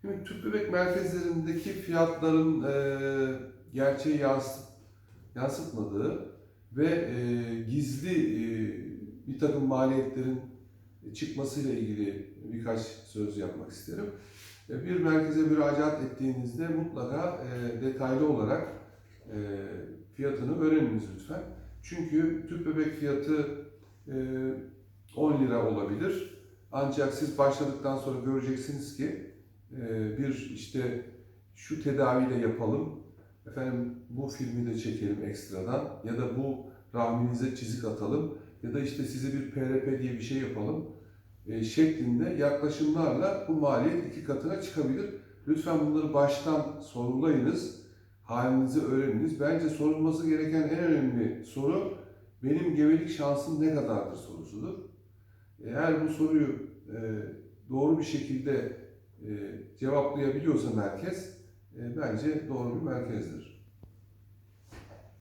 Şimdi tüp bebek merkezlerindeki fiyatların e, gerçeği yansıt, yansıtmadığı ve e, gizli e, bir takım maliyetlerin çıkmasıyla ilgili birkaç söz yapmak isterim. E, Bir merkeze müracaat ettiğinizde mutlaka e, detaylı olarak e, fiyatını öğreniniz lütfen. Çünkü tüp bebek fiyatı e, 10 lira olabilir. Ancak siz başladıktan sonra göreceksiniz ki bir işte şu tedaviyle yapalım, efendim bu filmi de çekelim ekstradan ya da bu rahminize çizik atalım ya da işte size bir PRP diye bir şey yapalım e, şeklinde yaklaşımlarla bu maliyet iki katına çıkabilir. Lütfen bunları baştan sorulayınız, halinizi öğreniniz. Bence sorulması gereken en önemli soru benim gebelik şansım ne kadardır sorusudur. Eğer bu soruyu e, doğru bir şekilde cevaplayabiliyorsa merkez, e, bence doğru bir merkezdir.